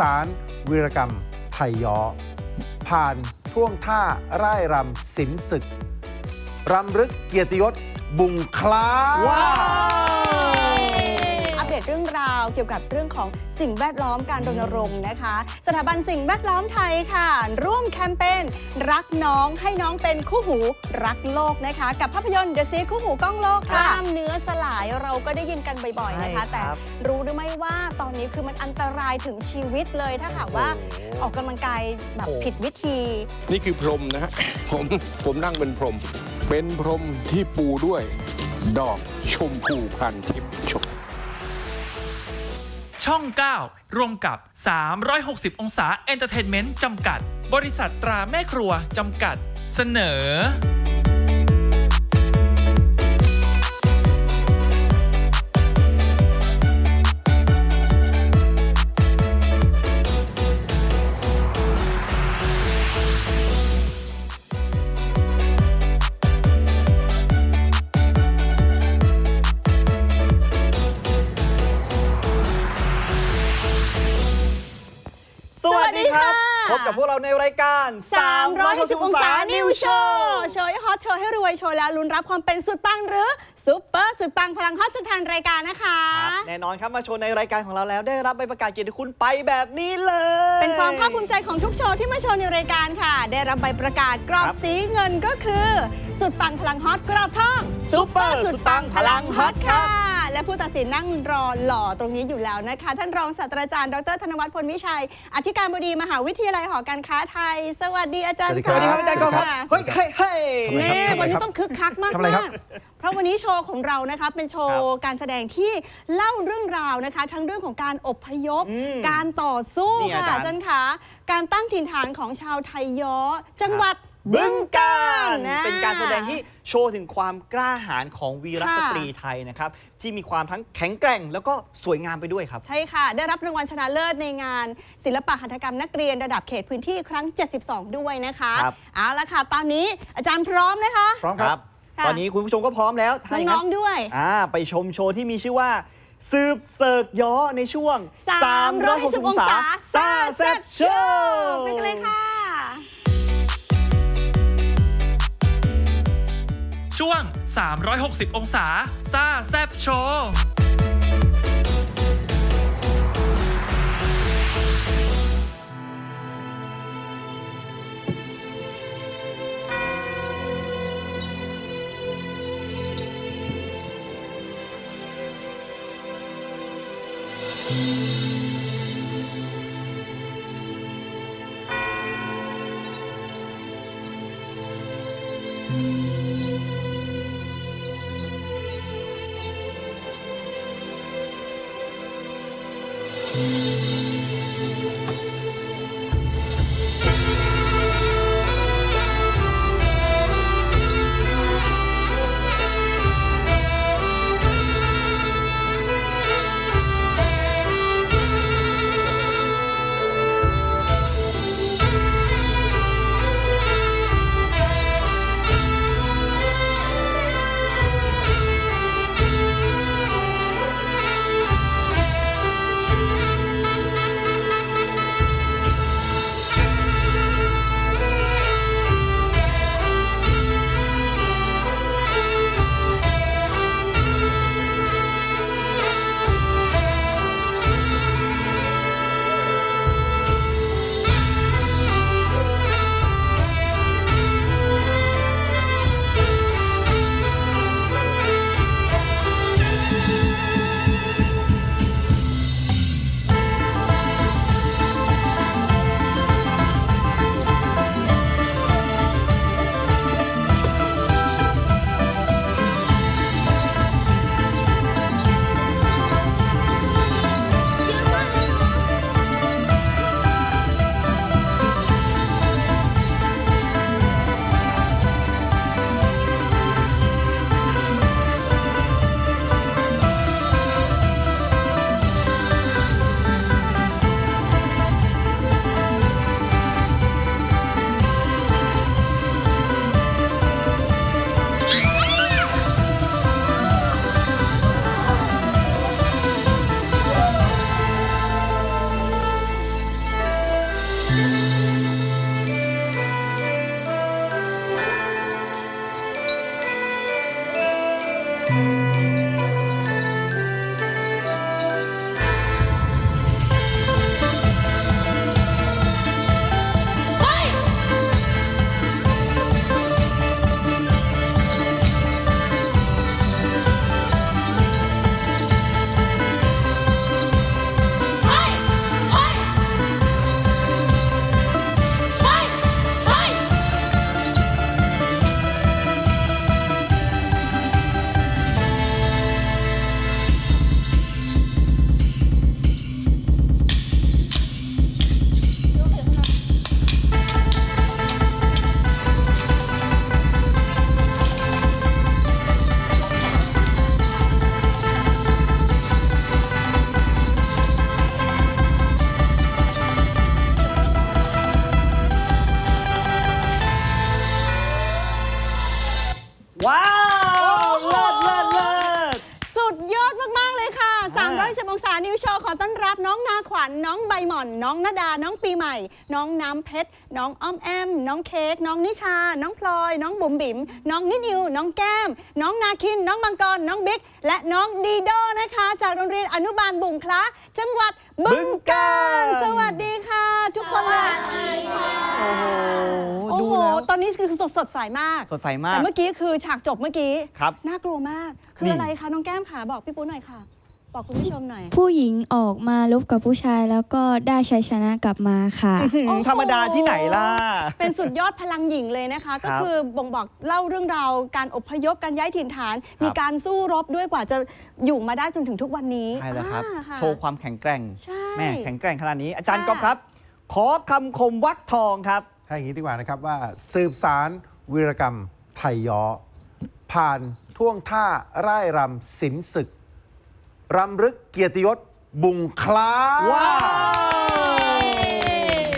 สารวีรกรรมไทยย้อ ผ่านท่วงท่าร่ายรำศิลศึก รำลึกเกียรติยศบุงคล้าว้าว อัปเดตเรื่องราวเกี่ยวกับเรื่องของสิ่งแวดล้อมการรณรงค์นะคะ สถาบันสิ่งแวดล้อมไทยค่ะ ร่วมแคมเปญรักน้องให้น้องเป็นคู่หูรักโลกนะคะ กับภาพยนตร์ The Seed คู่หูก้องโลกค่ะค่ะกล้ามเนื้อสลายเราก็ได้ยินกันบ่อยๆนะคะใช่แต่ครับรู้หรือไม่ว่าตอนนี้คือมันอันตรายถึงชีวิตเลยถ้าหากว่าออกกำลังกายแบบโอ้ผิดวิธี นี่คือพรมนะฮะผมผมนั่งเป็นพรม เป็นพรมที่ปูด้วย ดอกชมพูพันทิพย์ชม ช่อง 9ร่วมกับ 360 องศาเอนเตอร์เทนเมนต์จำกัด บริษัทตราแม่ครัวจำกัด เสนอ ราในรายการ360องศานิวโชว์โชว์ให้ฮอตโชว์ให้รวยโชว์แล้วลุ้นรับความเป็นสุดปังหรือซุปเปอร์สุดปังพลังฮอตจนทานรายการนะคะ ครับแน่นอนครับมาโชว์ในรายการของเราแล้วได้รับใบประกาศเกียรติคุณไปแบบนี้เลย เป็นความภาคภูมิใจของทุกโชว์ที่มาโชว์ในรายการค่ะ ได้รับใบประกาศกรอบครับ สีเงินก็คือ สุดปังพลังฮอตกรอบทอง ซุปเปอร์สุดปังพลังฮอตครับ และผู้ตัดสินนั่งรอหล่อตรงนี้อยู่แล้วนะคะ ท่านรองศาสตราจารย์ดรธนวัฒน์พลวิชัย อธิการบดีมหาวิทยาลัยหอการค้าไทย สวัสดีอาจารย์สวัสดีสวัสดีครับบอาจารย์กองครับค่ะเฮ้ยเฮ้ยเฮ้ยทำไมเน่ครับวันนี้ทำไมครับต้องคึกคักมากทำอะไรครับมากเพราะวันนี้โชว์ของเรานะคะเป็นโชว์การแสดงที่เล่าเรื่องราวนะคะ ทั้งเรื่องของการอพยพอืมการต่อสู้นี่อาค่ะจารย์อาจันคะการตั้งถิ่นฐานของชาวไทยย้อจังหวัดบึงกาฬนะเป็นการแสดงที่โชว์ถึงความกล้าหาญของวีรค่ะสตรีไทยนะครับ ที่มีความทั้งแข็งแกร่ง แล้วก็สวยงามไปด้วยครับ ใช่ค่ะ ได้รับรางวัลชนะเลิศในงาน ศิลปะหัตถกรรมนักเรียนระดับเขตพื้นที่ครั้ง 72 ด้วยนะคะครับ เอาละค่ะ ตอนนี้อาจารย์พร้อมนะคะ พร้อมครับ ค่ะ ตอนนี้คุณผู้ชมก็พร้อมแล้วถ้าอย่างน้นั้องนๆด้วย อ่าไปชมโชว์ที่มีชื่อว่า สืบเสิร์กย้อในช่วง360องศาซ่าแซ่บโชว์ ไปกันเลยค่ะ ช่วง 360 องศา ซ่าแซบโชว์ ค องศานิวโชว์ขอต้อนรับน้องนาขวัญน้องใบหม่อน น้องนาดา น้องปีใหม่ น้องน้ำเพชร น้องอ้อมแอม น้องเค้ก น้องนิชา น้องพลอย น้องบุ๋มบิ๋ม น้องนินิว น้องแก้ม น้องนาคิน น้องมังกร น้องบิ๊ก และน้องดีโดนะคะ จากโรงเรียนอนุบาลบุ๋งคลาจังหวัดบึงกาฬ สวัสดีค่ะ ทุกคนเลยโอ้โหโอ้โหตอนนี้คือสดสดใสมาก สดใสมาก แต่เมื่อกี้คือฉากจบเมื่อกี้ ครับน่ากลัวมาก คืออะไรคะน้องแก้มขาบอกพี่ปุ้ยหน่อยค่ะ บอกคุณผู้ชมหน่อย ผู้หญิงออกมาลบกับผู้ชายแล้วก็ได้ชัยชนะกลับมาค่ะโอ้โหธรรมดาที่ไหนล่ะ เป็นสุดยอดพลังหญิงเลยนะคะ ก็คือบ่งบอกเล่าเรื่องราวการอพยพการย้ายถิ่นฐานมีการสู้รบด้วยกว่าจะอยู่มาได้จนถึงทุกวันนี้ใช่แล้วครับ อ่าะ โชว์ความแข็งแกร่งใช่แม่แข็งแกร่งขนาดนี้ อาจารย์ค่ะ ก๊อฟครับ ขอคำคมวักทองครับ ให้อย่างนี้ดีกว่านะครับว่าสืบสารวีรกรรมไทยย้อผ่านท่วงท่าร่ายรำศิลป์ศึก รำลึกเกียรติยศบุงคล้า ว้าว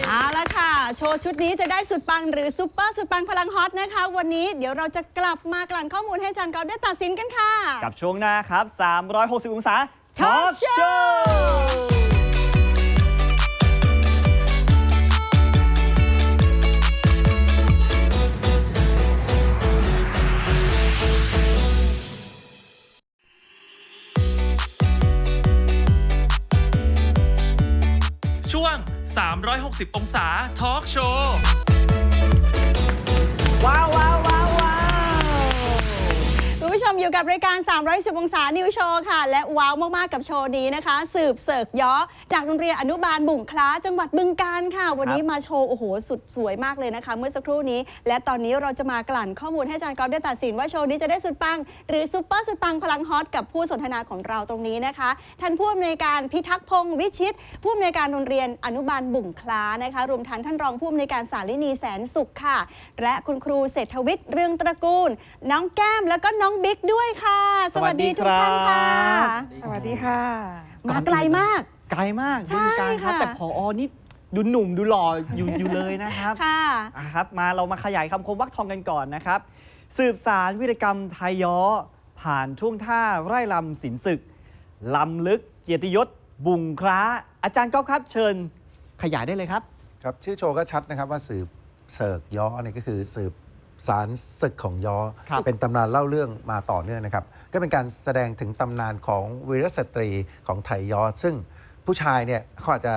เอาละค่ะ โชว์ชุดนี้จะได้สุดปังหรือซุปเปอร์สุดปังพลังฮอตนะคะ วันนี้เดี๋ยวเราจะกลับมากลั่นข้อมูลให้อาจารย์กอฟได้ตัดสินกันค่ะ กับช่วงหน้าครับ 360 องศา Talk Talk Show Show 360 องศาทอล์กโชว์ ว้าวว้าว อยู่กับรายการ 310 องศา นิวโชว์ค่ะ และว้าวมาก ๆ กับโชว์นี้นะคะ สืบเสิร์กย้อ จากโรงเรียนอนุบาลบุ่งคล้า จังหวัดบึงกาฬค่ะ วันนี้มาโชว์ โอ้โห สุดสวยมากเลยนะคะ เมื่อสักครู่นี้ และตอนนี้เราจะมากลั่นข้อมูลให้อาจารย์กอฟได้ตัดสินว่าโชว์นี้จะได้สุดปัง หรือซุปเปอร์สุดปังพลังฮอตกับผู้สนทนาของเราตรงนี้นะคะ ท่านผู้อำนวยการพิทักษ์พงศ์วิชิต ผู้อำนวยการโรงเรียนอนุบาลบุ่งคล้านะคะ รวมทั้งท่านรองผู้อำนวยการสารินีแสนสุขค่ะ และคุณครูเศรษฐวิทย์เรืองตระกูล น้องแก้มแล้วก็น้องบิ๊กด้วยค่ะ สวัสดีทุกท่านค่ะ สวัสดีค่ะ มาไกลมาก ไกลมากใช่บึงการครับค่ะแต่พออนี่ดูหนุ่มดูหล่ออยู่อยู่เลยนะครับค่ะอะครับ มาเรามาขยายคำคมวักทองกันก่อนนะครับ สืบสารวิรกรรมไทยย้อ ผ่านท่วงท่าไร่ลำศิลป์ศึกลำลึกเกียรติยศ บุงคล้า อาจารย์ก๊อฟครับ เชิญขยายได้เลยครับ ครับชื่อโชว์ก็ชัดนะครับว่าสืบเสิร์กย้อเนี่ยก็คือสืบ สารศึกของย้อครับเป็นตำนานเล่าเรื่องมาต่อเนื่องนะครับ ก็เป็นการแสดงถึงตำนานของวีรสตรีของไทยย้อซึ่งผู้ชายเนี่ยเขาอาจจะ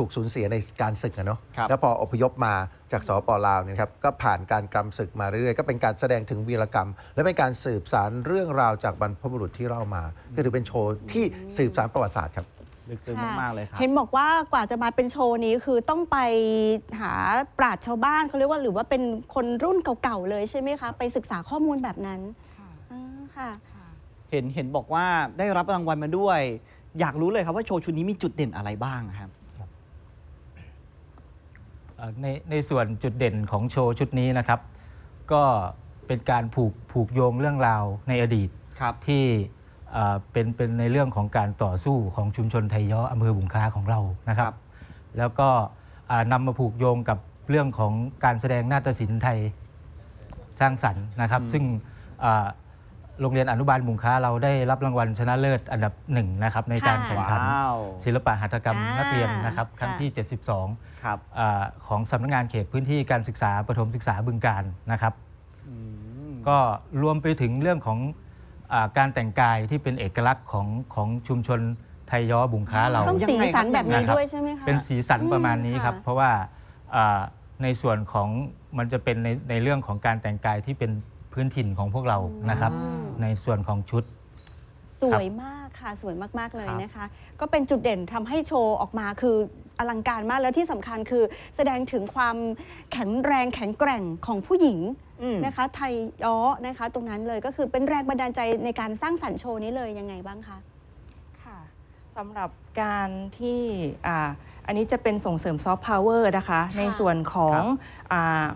ถูกสูญเสียในการศึกอะเนาะครับแล้วพออพยพมาจากสปลาวเนี่ยครับก็ผ่านการกรรมศึกมาเรื่อยๆ ก็เป็นการแสดงถึงวีรกรรม และเป็นการสืบสารเรื่องราวจากบรรพบุรุษที่เล่ามาก็ถือเป็นโชว์ที่สืบสารประวัติศาสตร์ครับ ลึกซึ้งมาก ๆ เลยครับ เห็นบอกว่ากว่าจะมาเป็นโชว์นี้คือต้องไปหาปราชญ์ชาวบ้านเขาเรียกว่าหรือว่าเป็นคนรุ่นเก่าๆเลยใช่ไหมคะ ไปศึกษาข้อมูลแบบนั้นอ่าค่ะเห็นเห็นบอกว่าได้รับรางวัลมาด้วย อยากรู้เลยครับว่าโชว์ชุดนี้มีจุดเด่นอะไรบ้างครับ เอ่อในในส่วนจุดเด่นของโชว์ชุดนี้นะครับ ก็เป็นการผูกผูกโยงเรื่องราวในอดีตครับ ที่ เอ่อเป็นเป็นในเรื่องของการต่อสู้ของชุมชนไทยย้ออำเภอบุงคล้าของเรานะครัครับบแล้วก็อ่านำมาผูกโยงกับเรื่องของการแสดงนาฏศิลป์ไทยสร้างสรรค์นะครับ ซึ่งอ่าโรงเรียนอนุบาลบุงคล้าเราได้รับรางวัลชนะเลิศอันดับหนึ่งนะครับในการค่ะแข่งขันว้าวศิลปะหัตถกรรมอ่านันักเรียนนะครับครั้งค่ะที่ 72ครับอาของสำนักงานเขตพื้นที่การศึกษาประถมศึกษาบึงการนะครับก็รวมไปถึงเรื่องของอา การแต่งกายที่เป็นเอกลักษณ์ของของชุมชนไทยย้อบุงค้าเราต้องยังสีไงครับสันแบบนี้นะครับด้วยใช่ไหมคะเป็นสีสันประมาณนี้ครับอืมค่ะเพราะว่าอ่าในส่วนของมันจะเป็นในในเรื่องของการแต่งกายที่เป็นพื้นถิ่นของพวกเรานะครับ ในส่วนของชุด สวยมากค่ะสวยมาก ๆ เลยครับนะคะ ก็เป็นจุดเด่นทำให้โชว์ออกมาคืออลังการมากแล้วที่สำคัญคือแสดงถึงความแข็งแรงแข็งแกร่งของผู้หญิงอืมนะคะ ไทยย้อนะคะ ตรงนั้นเลยก็คือเป็นแรงบันดาลใจในการสร้างสรรค์โชว์นี้เลยยังไงบ้างคะค่ะสำหรับการที่อ่าอันนี้จะเป็นส่งเสริมซอฟต์พาวเวอร์นะคะ ในส่วนของครับอ่า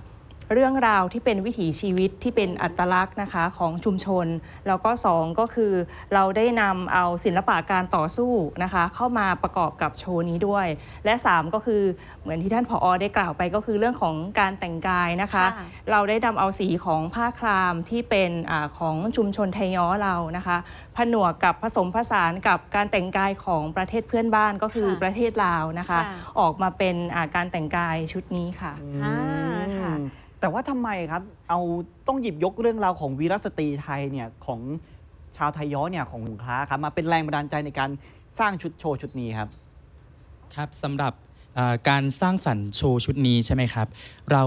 เรื่องราวที่เป็นวิถีชีวิตที่เป็นอัตลักษณ์นะคะของชุมชน แล้วก็สองก็คือเราได้นำเอาศิลปะการต่อสู้นะคะเข้ามาประกอบกับโชว์นี้ด้วย และสามก็คือเหมือนที่ท่านผอได้กล่าวไปก็คือเรื่องของการแต่งกายนะคะ ค่ะ เราได้นำเอาสีของผ้าคลามที่เป็นอาของชุมชนไทยย้อเรานะคะผนวกกับผสมผสานกับการแต่งกายของประเทศเพื่อนบ้านก็คือค่ะประเทศลาวนะคะ ค่ะ ออกมาเป็นอ่าการแต่งกายชุดนี้ค่ะ อ่า ค่ะอืมแต่ว่าทำไมครับ เอาต้องหยิบยกเรื่องราวของวีรสตรีไทยเนี่ยของชาวไทยย้อเนี่ยของหุงคล้าครับมาเป็นแรงบันดาลใจในการสร้างชุดโชว์ชุดนี้ครับ ครับสำหรับเอ่อการสร้างสรรค์โชว์ชุดนี้ใช่ไหมครับ เรา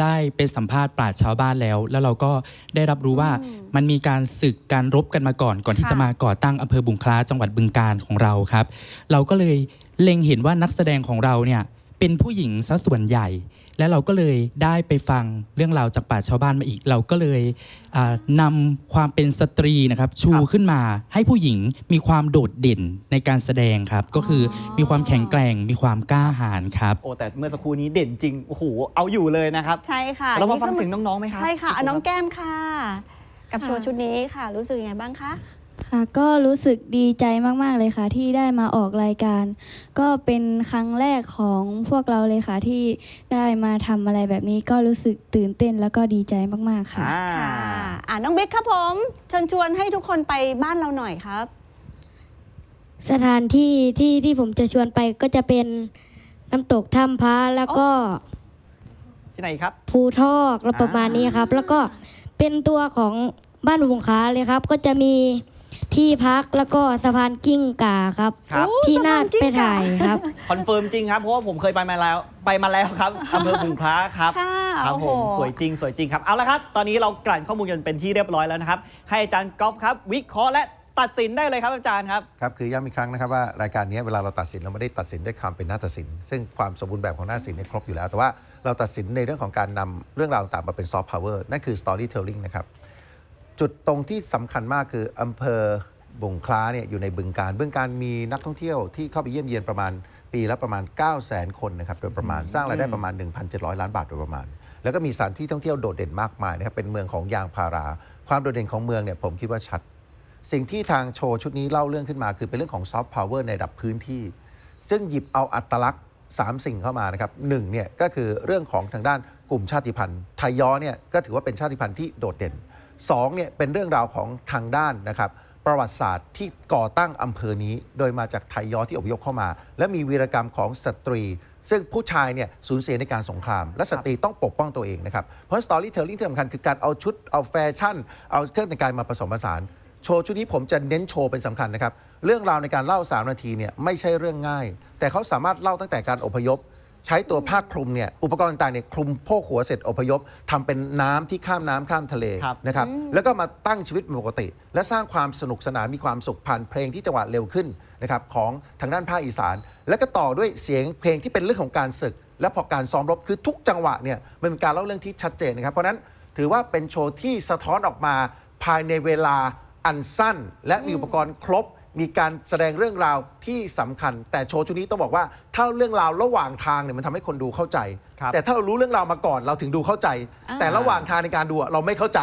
ได้ไปสัมภาษณ์ปราชญ์ชาวบ้านแล้ว แล้วเราก็ได้รับรู้ว่ามันมีการศึกการรบกันมาก่อน ก่อนที่ค่ะจะมาก่อตั้งอำเภอบุงคล้าจังหวัดบึงการของเราครับ เราก็เลยเล็งเห็นว่านักแสดงของเราเนี่ยเป็นผู้หญิงซะส่วนใหญ่ และเราก็เลยได้ไปฟังเรื่องราวจากปราชญ์ชาวบ้านมาอีก เราก็เลยอ่านำความเป็นสตรีนะครับชูครับขึ้นมาให้ผู้หญิงมีความโดดเด่นในการแสดงครับ ก็คือมีความแข็งแกร่งมีความกล้าหาญครับโอ้แต่เมื่อสักครู่นี้เด่นจริงโอ้โหเอาอยู่เลยนะครับ ใช่ค่ะเรามาฟังก็เสียงน้องๆไหมครับใช่ค่ะอะน้องแก้มค่ะ กับค่ะโชว์ชุดนี้ค่ะ รู้สึกยังไงบ้างคะ ค่ะก็รู้สึกดีใจมาก ๆ เลยค่ะ ที่ได้มาออกรายการ ก็เป็นครั้งแรกของพวกเราเลยค่ะ ที่ได้มาทำอะไรแบบนี้ก็รู้สึกตื่นเต้นแล้วก็ดีใจมากๆค่ะ อ่าค่ะอ่าน้องบิ๊กครับผม เชิญชวนให้ทุกคนไปบ้านเราหน่อยครับ สถานที่ที่ที่ผมจะชวนไปก็จะเป็นน้ำตกถ้ำพระแล้วก็ที่ไหนครับ ภูทอกแล้วประมาณนี้ครับ แล้วก็เป็นตัวของบ้านบุงค้าเลยครับ ก็จะมี ที่พักแล้วก็สะพานกิ้งก่าครับ ครับ ที่น่าสะพานกิ้งไปก่าถ่ายครับ คอนเฟิร์มจริงครับเพราะว่าผมเคยไปมาแล้วไปมาแล้วครับอำเภอบุงคล้าครับค่ะครับโอ้ผโหมสวยจริง สวยจริงครับเอาละครับ ตอนนี้เรากลั่นข้อมูลกันเป็นที่เรียบร้อยแล้วนะครับ ให้อาจารย์ก๊อฟครับ วิเคราะห์และตัดสินได้เลยครับอาจารย์ครับ ครับคือย้ำอีกครั้งนะครับว่ารายการนี้เวลาเราตัดสินเราไม่ได้ตัดสินด้วยความเป็นนาฏศิลป์ซึ่งความสมบูรณ์แบบของนาฏศิลป์เนี่ยครบอยู่แล้ว แต่ว่าเราตัดสินในเรื่องของการนำเรื่องราวต่างๆมาเป็นซอฟต์พาวเวอร์นั่นคือ storytelling นะครับ จุดตรงที่สำคัญมากคืออำเภอบุงคล้าเนี่ยอยู่ในบึงการบึงการมีนักท่องเที่ยวที่เข้าไปเยี่ยมเยียนประมาณปีละประมาณ 9 0 0 0 0 0คนนะครับโดยประมาณสร้างรายได้ประมาณ 1,700 ล้านบาทโดยประมาณ แล้วก็มีสถานที่ท่องเที่ยวโดดเด่นมากมายนะครับเป็นเมืองของยางพารา ความโดดเด่นของเมืองเนี่ยผมคิดว่าชัด สิ่งที่ทางโชว์ชุดนี้เล่าเรื่องขึ้นมา คือเป็นเรื่องของซอฟต์พาวเวอร์ในระดับพื้นที่ ซึ่งหยิบเอาอัตลักษณ์ 3 สิ่งเข้ามานะครับหนึ่งเนี่ยก็คือเรื่องของทางด้านกลุ่มชาติพันธุ์ไทยย้อเนี่ยก็ถือว่าเป็นชาติพันธุ์ที่โดดเด่น สองเนี่ยเป็นเรื่องราวของทางด้านนะครับประวัติศาสตร์ที่ก่อตั้งอำเภอนี้ โดยมาจากไทยย้อที่อพยพเข้ามา และมีวีรกรรมของสตรี ซึ่งผู้ชายเนี่ยสูญเสียในการสงคราม และสตรีต้องปกป้องตัวเองนะครับ เพราะสตอรี่เทลลิ่งที่สำคัญคือการเอาชุดเอาแฟชั่น เอาเครื่องแต่งกายมาผสมผสาน โชว์ชุดนี้ผมจะเน้นโชว์เป็นสำคัญนะครับ เรื่องราวในการเล่า 3 นาทีเนี่ยไม่ใช่เรื่องง่าย แต่เขาสามารถเล่าตั้งแต่การอพยพ ใช้ตัวผ้าคลุมเนี่ยอุปกรณ์ต่างๆเนี่ยคลุมโพกหัวเสร็จอพยพทำเป็นน้ำที่ข้ามน้ำข้ามทะเลครับ นะครับแล้วก็มาตั้งชีวิตเป็นปกติ และสร้างความสนุกสนานมีความสุขผ่านเพลงที่จังหวะเร็วขึ้นนะครับของทางด้านภาคอีสาน แล้วก็ต่อด้วยเสียงเพลงที่เป็นเรื่องของการศึก และพอการซ้อมรบคือทุกจังหวะเนี่ยมันเป็นการเล่าเรื่องที่ชัดเจนนะครับเพราะฉะนั้นถือว่าเป็นโชว์ที่สะท้อนออกมาภายในเวลาอันสั้น และมีอุปกรณ์ครบ มีการแสดงเรื่องราวที่สำคัญ แต่โชว์ชุดนี้ต้องบอกว่า ถ้าเรื่องราวระหว่างทางเนี่ยมันทำให้คนดูเข้าใจ ครับ แต่ถ้าเรารู้เรื่องราวมาก่อนเราถึงดูเข้าใจ อ่าแต่ระหว่างทางในการดูอะเราไม่เข้าใจ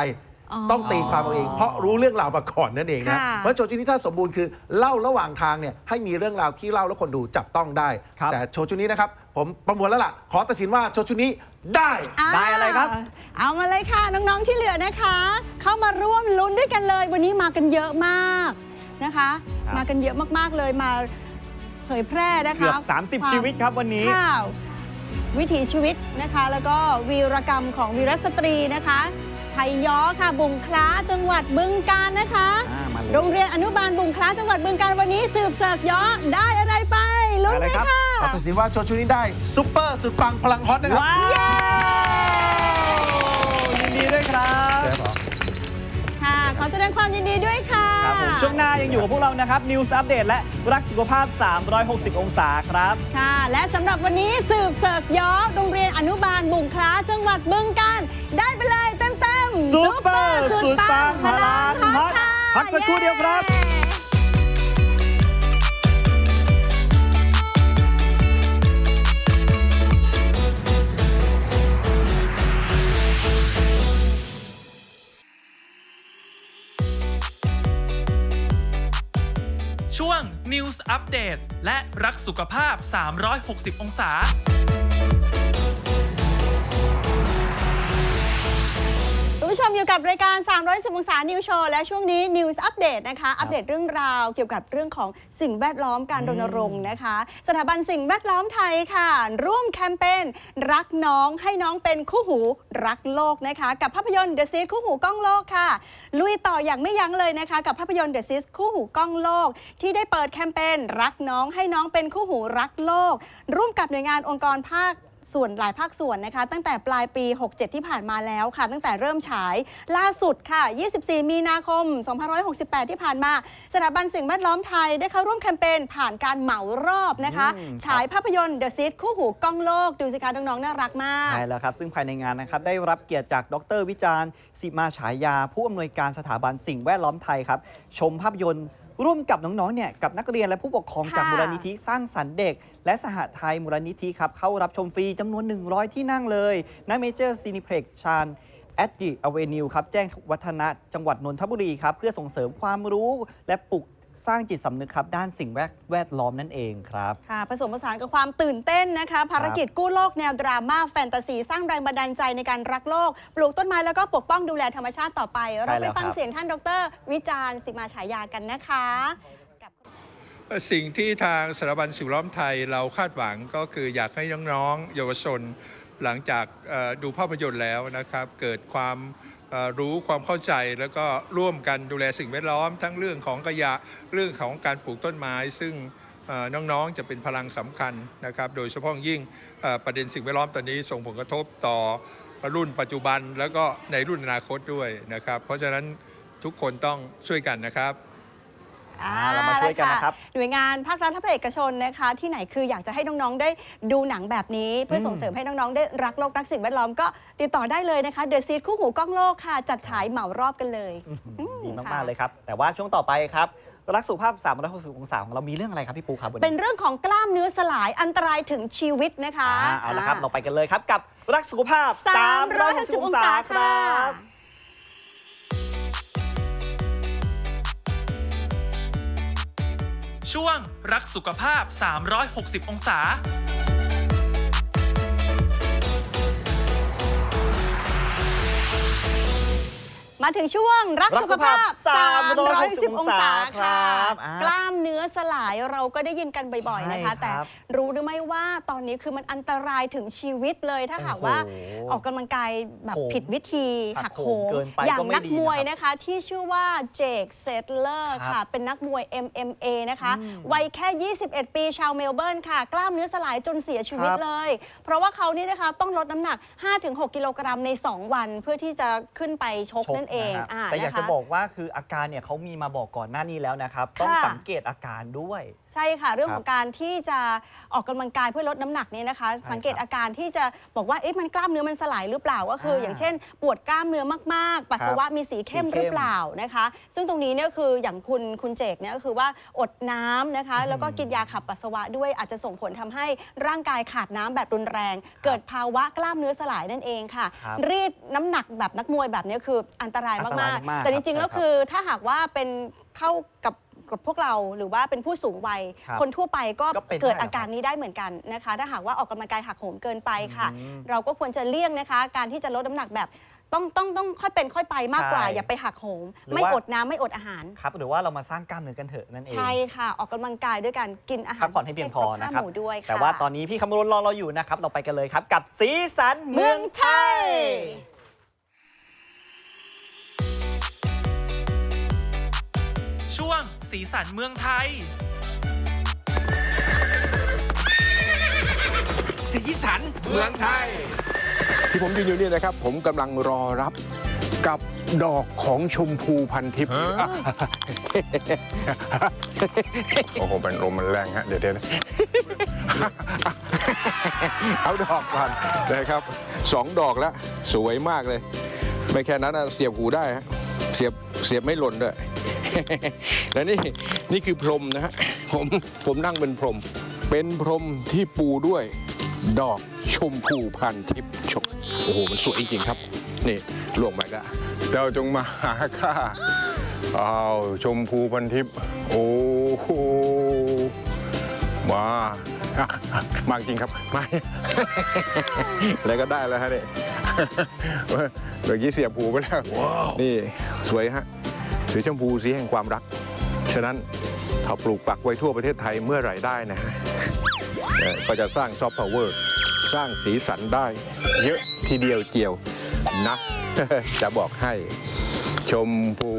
อ๋อต้องตีความเอาเอง เพราะรู้เรื่องราวมาก่อนนั่นเองนะค่ะ เพราะโชว์ชุดนี้ถ้าสมบูรณ์คือเล่าระหว่างทางเนี่ยให้มีเรื่องราวที่เล่าแล้วคนดูจับต้องได้ ครับ แต่โชว์ชุดนี้นะครับผมประมวลแล้วล่ะขอตัดสินว่าโชว์ชุดนี้ได้ได้อะไรครับ เอามาเลยค่ะน้องๆที่เหลือนะคะ เข้ามาร่วมลุ้นด้วยกันเลย วันนี้มากันเยอะมาก นะคะ ครับ มากันเยอะมากๆเลยมาเผยแพร่นะคะเกือบควา30มชีวิตครับวันนี้ค่ะวิถีชีวิตนะคะ แล้วก็วีรกรรมของวีรสตรีนะคะไทยย้อค่ะบุงคล้าจังหวัดบึงกาฬนะคะ อ่ามาเลย โรงเรียนอนุบาลบุงคล้าจังหวัดบึงกาฬวันนี้สืบเสิร์ฟย้อได้อะไรไปลุ้นอะไรเลยครับค่ะขอตัดสินว่าโชว์ชุดนี้ได้ซุปเปอร์สุดปังพลังฮอตนะครับ ว้าวยินดีด้วยครับ ค่ะ ขอแสดงความยินดีด้วยค่ะ ครับผมช่วงหน้ายังอยู่กับพวกเรานะครับ News Update และรักสุขภาพ 360 องศาครับ ค่ะ และสำหรับวันนี้สืบเสิร์ฟย้อโรงเรียนอนุบาลบุงคล้าจังหวัดบึงกาฬได้ไปเลยเต็มๆซุปเปอร์สุดปังพลังฮอตค่ะพักสักครู่เดียวครับ อัปเดต และรักสุขภาพ 360 องศา มอยู่กับรายการ 310องศานิวโชว์และช่วงนี้ News Update นะคะ อัปเดตเรื่องราวเกี่ยวกับเรื่องของสิ่งแวดล้อมการรณรงค์นะคะ สถาบันสิ่งแวดล้อมไทยค่ะ ร่วมแคมเปญรักน้องให้น้องเป็นคู่หูรักโลกนะคะ กับภาพยนตร์ The Seed คู่หูกล้องโลกค่ะ ลุยต่ออย่างไม่ยั้งเลยนะคะ กับภาพยนตร์ The Seed คู่หูกล้องโลก ที่ได้เปิดแคมเปญรักน้องให้น้องเป็นคู่หูรักโลก ร่วมกับหน่วยงานองค์กรภาค ส่วนหลายภาคส่วนนะคะ ตั้งแต่ปลายปี 67 ที่ผ่านมาแล้วค่ะ ตั้งแต่เริ่มฉายล่าสุดค่ะ 24 มีนาคม 2568 ที่ผ่านมา สถาบันสิ่งแวดล้อมไทยได้เข้าร่วมแคมเปญผ่านการเหมารอบนะคะอืมครับฉายภาพยนตร์ The Seed คู่หูกล้องโลก ดูสิคะน้องๆน่ารักมาก ใช่แล้วครับ ซึ่งภายในงานนะครับได้รับเกียรติจากดรวิจารณ์สิมาฉายา ผู้อำนวยการสถาบันสิ่งแวดล้อมไทยครับชมภาพยนตร์ ร่วมกับน้องๆเนี่ยกับนักเรียนและผู้ปกครองค่ะจากมูลนิธิสร้างสรรค์เด็ก และสหไทยมูลนิธิครับเข้ารับชมฟรีจำนวน 100 ที่นั่งเลยณเมเจอร์ซีนิเพล็กชานแอดดิอเวนิวครับแจ้งวัฒนะจังหวัดนนทบุรีครับเพื่อส่งเสริมความรู้และปลุก สร้างจิตสำนึกครับด้านสิ่งแวดแวดล้อมนั่นเองครับ ค่ะผสมผสานกับความตื่นเต้นนะคะ ภารกิจกู้โลกแนวดราม่าแฟนตาซี สร้างแรงบันดาลใจในการรักโลก ปลูกต้นไม้แล้วก็ปกป้องดูแลธรรมชาติต่อไป เราไปแล้วฟังครับเสียงท่านดร วิจารณ์สิมาฉายากันนะคะกับ สิ่งที่ทางสถาบันสิ่งแวดล้อมไทยเราคาดหวังก็คืออยากให้น้องๆ เยาวชน หลังจากดูภาพยนตร์แล้วนะครับ เกิดความรู้ความเข้าใจแล้วก็ร่วมกันดูแลสิ่งแวดล้อม ทั้งเรื่องของขยะเรื่องของการปลูกต้นไม้ ซึ่งน้องๆจะเป็นพลังสำคัญนะครับ โดยเฉพาะยิ่งประเด็นสิ่งแวดล้อมตอนนี้ส่งผลกระทบต่อรุ่นปัจจุบันแล้วก็ในรุ่นอนาคตด้วยนะครับ เพราะฉะนั้นทุกคนต้องช่วยกันนะครับ อ่าเรามาช่วยกันนะครับ หน่วยงานภาครัฐและภาคเอกชนนะคะ ที่ไหนคืออยากจะให้น้องๆได้ดูหนังแบบนี้ เพื่อส่งเสริมให้น้องๆได้รักโลกรักสิ่งแวดล้อมก็ติดต่อได้เลยนะคะเดอะซีดคู่หูกล้องโลกค่ะ จัดฉายเหมารอบกันเลยดีค่ะมากๆเลยครับ แต่ว่าช่วงต่อไปครับรักสุขภาพ 360 องศาของเรามีเรื่องอะไรครับพี่ปูครับวันเป็นนี้เรื่องของกล้ามเนื้อสลายอันตรายถึงชีวิตนะคะอ่าเอาละครับ เราไปกันเลยครับกับรักสุขภาพ 360 องศาครับ ช่วงรักสุขภาพ 360 องศา มาถึงช่วงรักรักสุขภาพสุขภาพ310องศาค่ะครับอ่ากล้ามเนื้อสลายเราก็ได้ยินกันบ่อยๆนะคะ ใช่ครับแต่รู้หรือไม่ว่าตอนนี้คือมันอันตรายถึงชีวิตเลยถ้าหากว่าโอ้โหออกกำลังกายแบบโหมผิดวิธีหัหักกโหโหมมเกินไปอย่างก็ไม่นักดีมวยนะครับนะคะที่ชื่อว่าเจคเซตเลอร์ครัค่ะบเป็นนักมวย MMA นะคะวัยแค่ 21 ปีชาวเมลเบิร์นค่ะ กล้ามเนื้อสลายจนเสียชีวิตครับเลย เพราะว่าเขานี่นะคะต้องลดน้ำหนัก 5-6 กิโลกรัมใน 2 วัน เพื่อที่จะขึ้นไปชกชกนั่นเองะฮะอ่าแต่อยากนคจะบอกว่าคืออาการเนี่ยเขามีมาบอกก่อนหน้านี้แล้วนะครับ ต้องค่ะ สังเกตอาการด้วยใช่ค่ะ เรื่องครับของการที่จะออกกำลังกายเพื่อลดน้ำหนักเนี่ยนะคะ ใช่สังเกตอาการที่จะบอกว่าเอ๊ะมันกล้ามเนื้อมันสลายหรือเปล่าก็คือ อ่าอย่างเช่น ปวดกล้ามเนื้อมากๆ ปัสสาวะมีสีเข้มสีเข้มหรือเปล่านะคะ ซึ่งตรงนี้เนี่ยคืออย่างคุณคุณเจกเนี่ยก็คือว่าอดน้ำนะคะ แล้วก็กินยาขับปัสสาวะด้วยอาจจะส่งผลทำให้ร่างกายขาดน้ำแบบรุนแรง เกิดภาวะกล้ามเนื้อสลายนั่นเองค่ะ ครับรีดน้ำหนักแบบนักมวยแบบนี้คืออันตรายอันตรามายกมากๆ ๆแต่จริงๆครับ แล้วคือถ้าหากว่าเป็นเข้ากับ กับพวกเราหรือว่าเป็นผู้สูงวัย ครับคนทั่วไปก็ก็เป็นเกิดได้เหรออาการนี้ได้เหมือนกันนะคะ ถ้าหากว่าออกกำลังกายหักโหมเกินไปค่ะ อืมเราก็ควรจะเลี่ยงนะคะ การที่จะลดน้ำหนักแบบต้องต้องต้องค่อยเป็นค่อยไปมากกว่า ใช่อย่าไปหักโหม หรือไม่ว่า อดน้ำไม่อดอาหาร ครับหรือว่าเรามาสร้างกล้ามเนื้อกันเถอะนั่นเอง ใช่ค่ะ ออกกำลังกายด้วยการกินอาหารพักผ่อนให้เพียงพอครบนะห้าครับ หมู่ด้วยค่ะ แต่ว่าตอนนี้พี่คำรณรอเราอยู่นะครับ เราไปกันเลยครับ กับสีสันเมืองไทย สีสันเมืองไทย สีสันเมืองไทย ที่ผมยืนอยู่นี่นะครับ ผมกำลังรอรับกับดอกของชมพูพันทิพย์โอ้โหเป็นลมมันแรงฮะ เดี๋ยวเดี๋ยวนะ เอาดอกก่อนนะครับสองดอกแล้ว สวยมากเลย ไม่แค่นั้นนะเสียบหูได้ฮะเสียบเสียบไม่หล่นด้วย และนี่นี่คือพรมนะฮะผมผมนั่งเป็นพรม เป็นพรมที่ปูด้วยดอกชมพูพันทิพย์ชมโอ้โหมันสวยจริงๆครับนี่ลวงไปก็เจ้าจงมาหาข้าอ้าวชมพูพันทิพย์โอ้โหว้าอะมาจริงครับมาอะไรก็ได้แล้วฮะเนี่ยเมื่อกี้เสียบหูไปแล้ว นี่สวยฮะสีชมพูสีแห่งความรัก ฉะนั้นถ้าปลูกปักไว้ทั่วประเทศไทยเมื่อไหร่ได้นะฮะก็จะสร้างซอฟต์พาวเวอร์สร้างสีสันได้ เยอะทีเดียวเจียวนะ จะบอกให้ ชมพู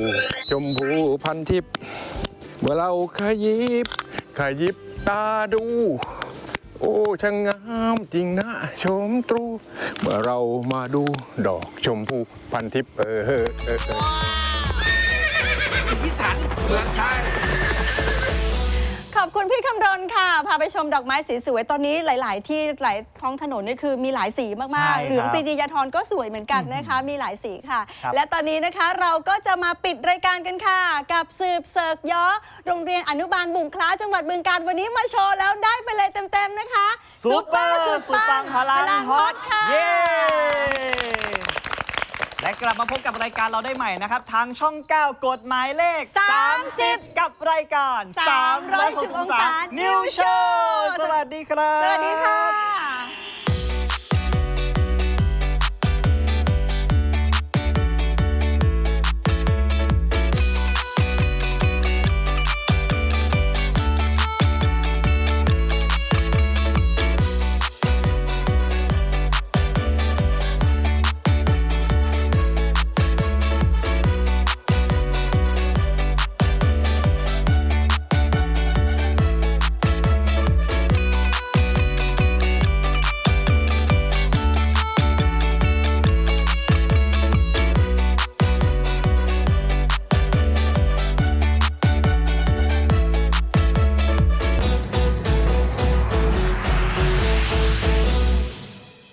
ชมพูพันทิพย์เมื่อเราขยิบขยิบตาดู โอ้ช่างงามจริงนะ ชมตรู เมื่อเรามาดูดอกชมพูพันทิพย์เออเออเออ สีสันเมืองไทย ขอบคุณพี่คำรณค่ะ พาไปชมดอกไม้สวยๆ ตอนนี้หลาย ๆ ที่หลายท้องถนนนี่คือมีหลายสีใช่มากๆเหลืองครับปรีดียาทรก็สวยเหมือนกันนะคะ มีหลายสีค่ะ ครับ และตอนนี้นะคะเราก็จะมาปิดรายการกันค่ะ กับสืบเสิร์กย้อ โรงเรียนอนุบาลบุงคล้าจังหวัดบึงการวันนี้มาโชว์แล้วได้ไปเลยเต็ม ๆ นะคะซูเปอร์สุดปังพลังฮอตค่ะ เย้และ กลับมาพบกับรายการเราได้ใหม่นะครับ ทางช่อง 9กฎหมายเลข 30 กับรายการ360 360องศา New Show สวัสดีครับ สวัสดีค่ะ